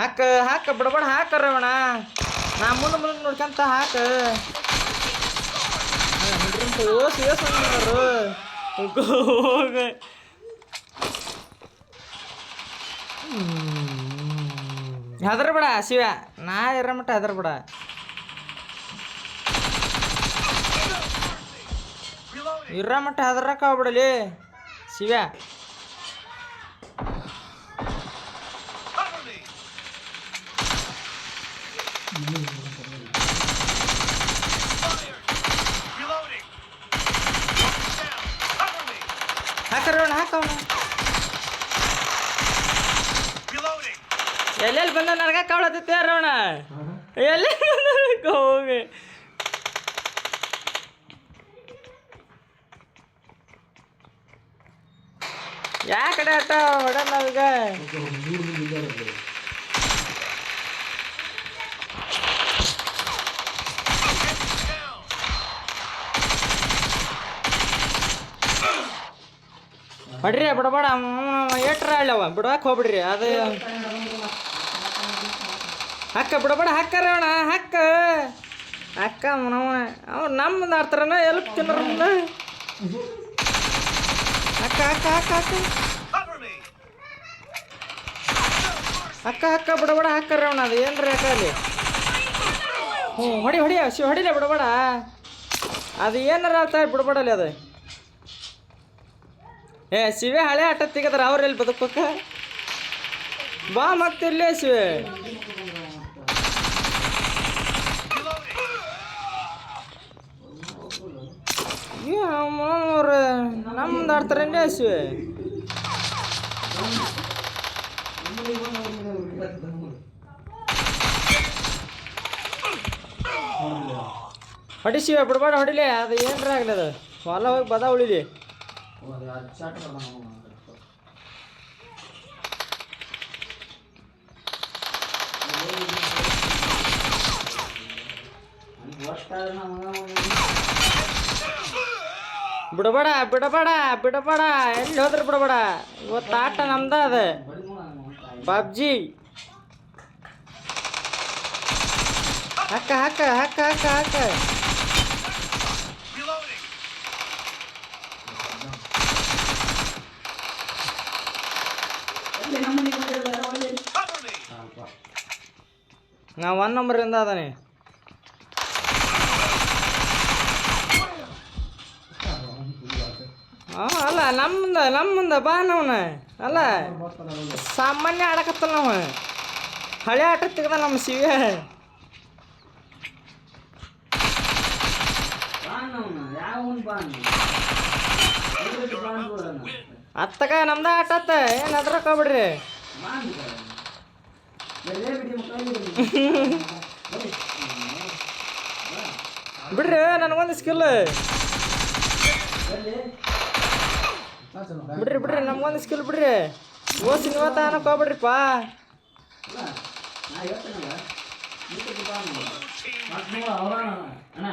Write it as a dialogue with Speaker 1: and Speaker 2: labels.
Speaker 1: ಹಾಕ ಹಾಕ, ಬಿಡಬೇಡ ಹಾಕ ರವಣ. ನಾ ಮುಂದೆ ಮುಂದೆ ನೋಡ್ಕಂತ ಹಾಕ. ಓಸ್ ಬಿಡ ಶಿವ. ನಾ ಇರ ಮಟ್ಟ ಹೆದರ್ಬೇಡ. ಇರ ಮಟ್ಟ ಹೆದರಕ್ಕ ಬಿಡಲಿ ಶಿವ. ಹಾಕ ರವಣ ಹಾಕ ಅವನು ಎಲ್ಲೆಲ್ಲಿ ಬಂದ ನನಗ ಕಾವಳತ್ತೈತೆ ರವಣ ಎಲ್ಲಿ ಹೋಗಿ? ಯಾ ಕಡೆ ಆಟ ಹೊಡ ನಾವೀಗ ಹೊಡ್ರಿ ಬಿಡಬೇಡ ಎಟ್ರ ಅಲ್ಲವ ಬಿಡಕ್ಕೆ ಹೋಗ್ಬಿಡ್ರಿ, ಅದು. ಹಕ್ಕ ಬಿಡಬೇಡ ಹಕ್ಕರ ಅಣ್ಣ, ಹಕ್ಕ. ಅಕ್ಕ ಮನವನ ಅವ್ರು ನಮ್ಮದು ಆಡ್ತಾರನ ಎಲ್ಪ್ ತಿನ್ನರ ಅಕ್ಕ ಅಕ್ಕ ಅಕ್ಕ ಅಕ್ಕ ಅಕ್ಕ ಅಕ್ಕ ಬಿಡಬೇಡ ಹಾಕರ ಅವನ ಅದು ಏನ್ರಿ ಅಕ್ಕ ಅಲ್ಲಿ? ಹ್ಞೂ ಹೊಡಿ ಹೊಡಿ ಶಿವ ಹೊಡಿಲೆ ಬಿಡಬೇಡ ಅದು ಏನಾರ ಆತ ಬಿಡಬೇಡಲ್ಲಿ ಅದು. ಏ, ಶಿವೆ, ಹಳೆ ಆಟ ತೆಗದ್ರ ಅವ್ರು ಎಲ್ಲಿ ಬದುಕೋಕ ಬಾ ಮತ್ತಿರ್ಲೇ ಶಿವೆ. ಅವ್ರು, ನಮ್ದು ಆಡ್ತಾರೇನ್ಲೇ ಶಿವೆ? ಹೊಡಿ ಶಿವೆ, ಬಿಡ್ಬೇಡ ಹೊಡಿಲಿ, ಅದು ಏನ್ರ ಆಗ್ಲಿ ಅದು. ಹೊಲ ಹೋಗಿ ಬದ ಉಳಿಲಿ. ಬಿಡಬೇಡ ಬಿಡಬೇಡ ಬಿಡಬೇಡ. ಎಲ್ಲಿ ಹೋದ್ರೆ ಬಿಡಬೇಡ. ಇವತ್ತು ಆಟ ನಮ್ದ ಅದ. ಪಬ್ಜಿ. ಹಕ್ಕ ಹಕ್ಕ ಹಕ್ಕ ಹಕ್ಕ ಹಕ್ಕ ನಾ ಒನ್ ನಂಬರಿಂದ ಅದಾನೆ ಆ, ಅಲ್ಲ ನಮ್ಮಂದ ನಮ್ಮಂದ ಬಾ ನವನ ಅಲ್ಲ ಸಾಮಾನ್ಯ ಆಡಕತ್ತಲ್ಲ ನಾವು ಹಳೆ ಆಟ ತೆಗ್ದ ನಮ್ಮ ಶಿವ ಅತ್ತಗ ನಮ್ದ ಆಟತ್ತ ಏನ್ ಏನು ಅದ್ರಕ್ಕ ಬಿಡ್ರಿ? ನನಗೊಂದು ಸ್ಕಿಲ್ ಬಿಡ್ರಿ ಬಿಡ್ರಿ, ನಮ್ಗೊಂದು ಸ್ಕಿಲ್ ಬಿಡ್ರಿ. ಓ ಸಿನಿಮಾ ತಾನ ಹೋಗ್ಬಿಡ್ರಿಪ್ಪ.
Speaker 2: ಅಣ್ಣ